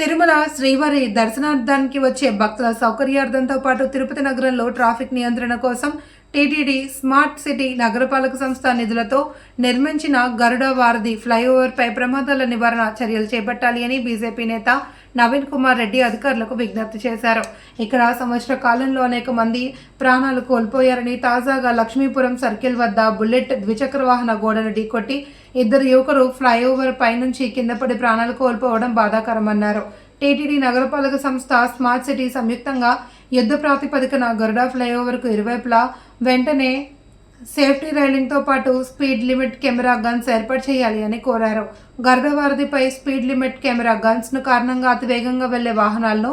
తిరుమల శ్రీవారి దర్శనార్థానికి వచ్చే భక్తుల సౌకర్యార్థంతో పాటు తిరుపతి నగరంలో ట్రాఫిక్ నియంత్రణ కోసం టీటీడీ స్మార్ట్ సిటీ నగరపాలక సంస్థ నిధులతో నిర్మించిన గరుడ వారధి ఫ్లైఓవర్పై ప్రమాదాల నివారణ చర్యలు చేపట్టాలి అని బీజేపీ నేత నవీన్ కుమార్ రెడ్డి అధికారులకు విజ్ఞప్తి చేశారు. ఇక్కడ సంవత్సర కాలంలో అనేక మంది ప్రాణాలు కోల్పోయారని తాజాగా లక్ష్మీపురం సర్కిల్ వద్ద బుల్లెట్ ద్విచక్ర వాహన గోడను ఢీకొట్టి ఇద్దరు యువకులు ఫ్లైఓవర్ పైనుంచి కింద పడి ప్రాణాలు కోల్పోవడం బాధాకరమన్నారు. టీటీడీ నగరపాలక సంస్థ స్మార్ట్ సిటీ సంయుక్తంగా యుద్ధ ప్రాతిపదికన గరుడా ఫ్లైఓవర్కు ఇరువైపులా వెంటనే సేఫ్టీ రైలింగ్తో పాటు స్పీడ్ లిమిట్ కెమెరా గన్స్ ఏర్పాటు చేయాలి అని కోరారు. గరుడ వారధిపై స్పీడ్ లిమిట్ కెమెరా గన్స్ను కారణంగా అతివేగంగా వెళ్ళే వాహనాలను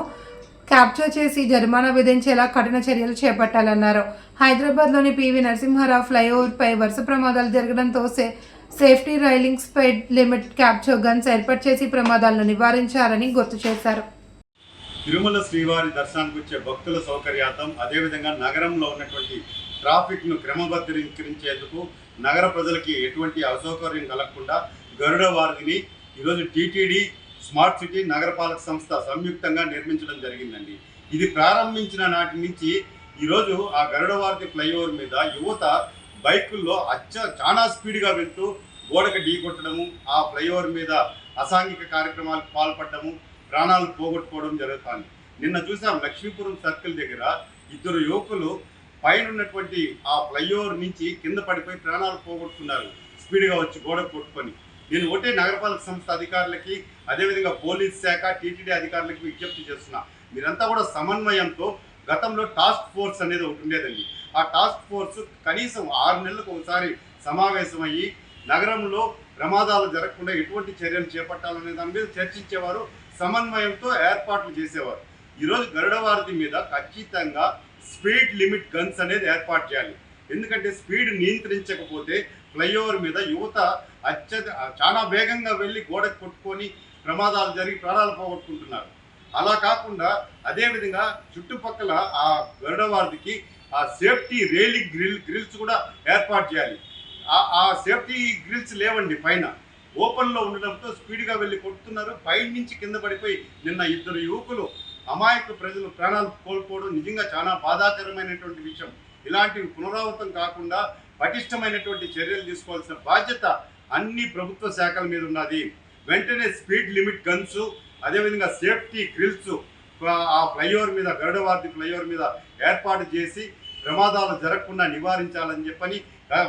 క్యాప్చర్ చేసి జరిమానా విధించేలా కఠిన చర్యలు చేపట్టాలన్నారు. హైదరాబాద్లోని పివి నరసింహారావు ఫ్లైఓవర్పై వరుస ప్రమాదాలు జరగడంతో సే safety railing speed limit capture guns ఏర్పాటు చేసి ప్రమాదాలను నివారించారని గుర్తు చేశారు. తిరుమల శ్రీవారి దర్శనానికి వచ్చే భక్తుల సౌకర్యార్థం అదేవిధంగా నగరంలో ఉన్నటువంటి ట్రాఫిక్ను క్రమబద్ధీకరించేందుకు నగర ప్రజలకి ఎటువంటి అసౌకర్యం కలగకుండా గరుడ వారిని ఈరోజు టీటీడీ స్మార్ట్ సిటీ నగరపాలక సంస్థ సంయుక్తంగా నిర్మించడం జరిగిందండి. ఇది ప్రారంభించిన నాటి నుంచి ఈరోజు ఆ గరుడవారతి ఫ్లైఓవర్ మీద యువత బైకుల్లో అచ్చ చాలా స్పీడ్గా వెళ్తూ గోడకు ఢీ కొట్టడము ఆ ఫ్లైఓవర్ మీద అసాంఘిక కార్యక్రమాలకు పాల్పడము ప్రాణాలు పోగొట్టుకోవడం జరుగుతుంది. నిన్న చూసాం లక్ష్మీపురం సర్కిల్ దగ్గర ఇద్దరు యువకులు పైన ఉన్నటువంటి ఆ ఫ్లైఓవర్ నుంచి కింద పడిపోయి ప్రాణాలు పోగొట్టుకున్నారు. స్పీడ్గా వచ్చి గోడకు కొట్టుకొని. నేను ఒకటే నగరపాలక సంస్థ అధికారులకి అదేవిధంగా పోలీస్ శాఖ టీటీడీ అధికారులకి విజ్ఞప్తి చేస్తున్నా. మీరంతా కూడా సమన్వయంతో గతంలో టాస్క్ ఫోర్స్ అనేది ఒకటి ఉండేదండి. ఆ టాస్క్ ఫోర్స్ కనీసం ఆరు నెలలకు ఒకసారి సమావేశమయ్యి నగరంలో ప్రమాదాలు జరగకుండా ఎటువంటి చర్యలు చేపట్టాలనే దాని మీద చర్చించేవారు సమన్వయంతో ఏర్పాట్లు చేసేవారు. ఈరోజు గరుడవారధి మీద ఖచ్చితంగా స్పీడ్ లిమిట్ గన్స్ అనేది ఏర్పాటు చేయాలి. ఎందుకంటే స్పీడ్ నియంత్రించకపోతే ఫ్లైఓవర్ మీద యువత అత్యధ చాలా వేగంగా వెళ్ళి గోడకు కొట్టుకొని ప్రమాదాలు జరిగి ప్రాణాలు పోగొట్టుకుంటున్నారు. అలా కాకుండా అదేవిధంగా చుట్టుపక్కల ఆ గరుడవారధికి ఆ సేఫ్టీ రైలింగ్ గ్రిల్ గ్రిల్స్ కూడా ఏర్పాటు చేయాలి. ఆ- సేఫ్టీ గ్రిల్స్ లేవండి పైన. ఓపెన్లో ఉండడంతో స్పీడ్గా వెళ్ళి కొట్టుతున్నారు. పై నుంచి కింద పడిపోయి నిన్న ఇద్దరు యువకులు అమాయక ప్రజలు ప్రాణాలు కోల్పోవడం నిజంగా చాలా బాధాకరమైనటువంటి విషయం. ఇలాంటివి పునరావృతం కాకుండా పటిష్టమైనటువంటి చర్యలు తీసుకోవాల్సిన బాధ్యత అన్ని ప్రభుత్వ శాఖల మీద ఉన్నది. వెంటనే స్పీడ్ లిమిట్ గన్స్ అదేవిధంగా సేఫ్టీ గ్రిల్స్ ఆ ఫ్లైఓవర్ మీద గరుడవార్ది ఫ్లైఓవర్ మీద ఏర్పాటు చేసి ప్రమాదాలు జరగకుండా నివారించాలని చెప్పని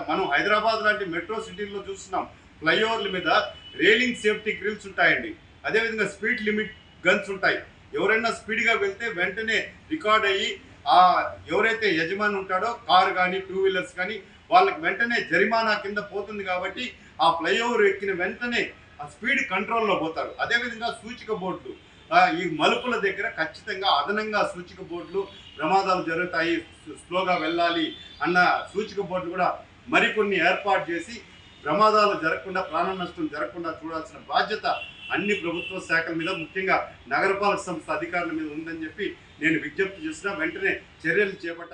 మనం హైదరాబాద్ లాంటి మెట్రో సిటీల్లో చూస్తున్నాం. ఫ్లైఓవర్ల మీద రైలింగ్ సేఫ్టీ గ్రిల్స్ ఉంటాయండి. అదేవిధంగా స్పీడ్ లిమిట్ గన్స్ ఉంటాయి. ఎవరైనా స్పీడ్గా వెళ్తే వెంటనే రికార్డ్ అయ్యి ఆ ఎవరైతే యజమాని ఉంటాడో కారు కానీ టూ వీలర్స్ కానీ వాళ్ళకి వెంటనే జరిమానా కింద పోతుంది కాబట్టి ఆ ఫ్లైఓవర్ ఎక్కిన వెంటనే ఆ స్పీడ్ కంట్రోల్లో పోతారు. అదేవిధంగా సూచిక బోర్డులు. ఈ మలుపుల దగ్గర ఖచ్చితంగా అదనంగా సూచిక బోర్డులు ప్రమాదాలు జరుగుతాయి. స్లోగా వెళ్ళాలి అన్న సూచిక బోర్డులు కూడా మరికొన్ని ఏర్పాటు చేసి ప్రమాదాలు జరగకుండా ప్రాణ నష్టం జరగకుండా చూడాల్సిన బాధ్యత అన్ని ప్రభుత్వ శాఖల మీద ముఖ్యంగా నగరపాలక సంస్థ అధికారుల మీద ఉందని చెప్పి నేను విజ్ఞప్తి చేసిన వెంటనే చర్యలు చేపట్టాలి.